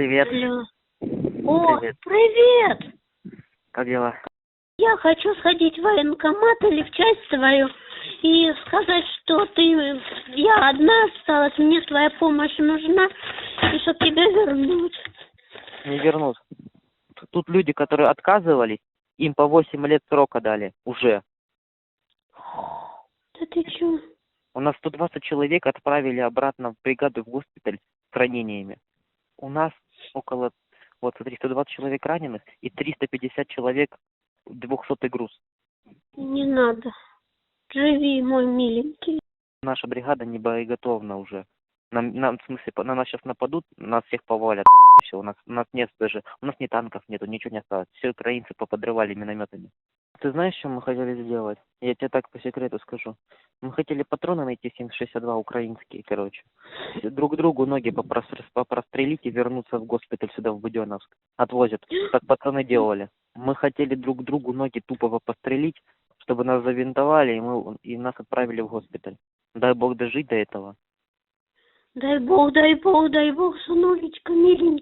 Привет. Алло. О, Привет. привет! Как дела? Я хочу сходить в военкомат или в часть твою и сказать, что ты... Я одна осталась, мне твоя помощь нужна, и чтоб тебя вернуть. Не вернут. Тут люди, которые отказывались, им по 8 лет срока дали. Уже. Да ты чё? У нас 120 человек отправили обратно в бригаду в госпиталь с ранениями. У нас около, вот смотри, 120 человек раненых и 350 человек 200 груз. Не надо. Живи, мой миленький. Наша бригада не боеготовна уже. Нам, нам, в смысле, на нас сейчас нападут, нас всех повалят. И все, у нас, у нас нет даже, у нас ни танков нету, ничего не осталось. Все украинцы поподрывали минометами. Ты знаешь, что мы хотели сделать? Я тебе так по секрету скажу. Мы хотели патроны найти 762 украинские, короче. Друг другу ноги попростр- попрострелить и вернуться в госпиталь сюда, в Буденновск. Отвозят. Так пацаны делали. Мы хотели друг другу ноги тупо пострелить, чтобы нас завинтовали, и, мы, и нас отправили в госпиталь. Дай бог дожить до этого. Дай бог, дай бог, дай бог, сынулечка, миленький,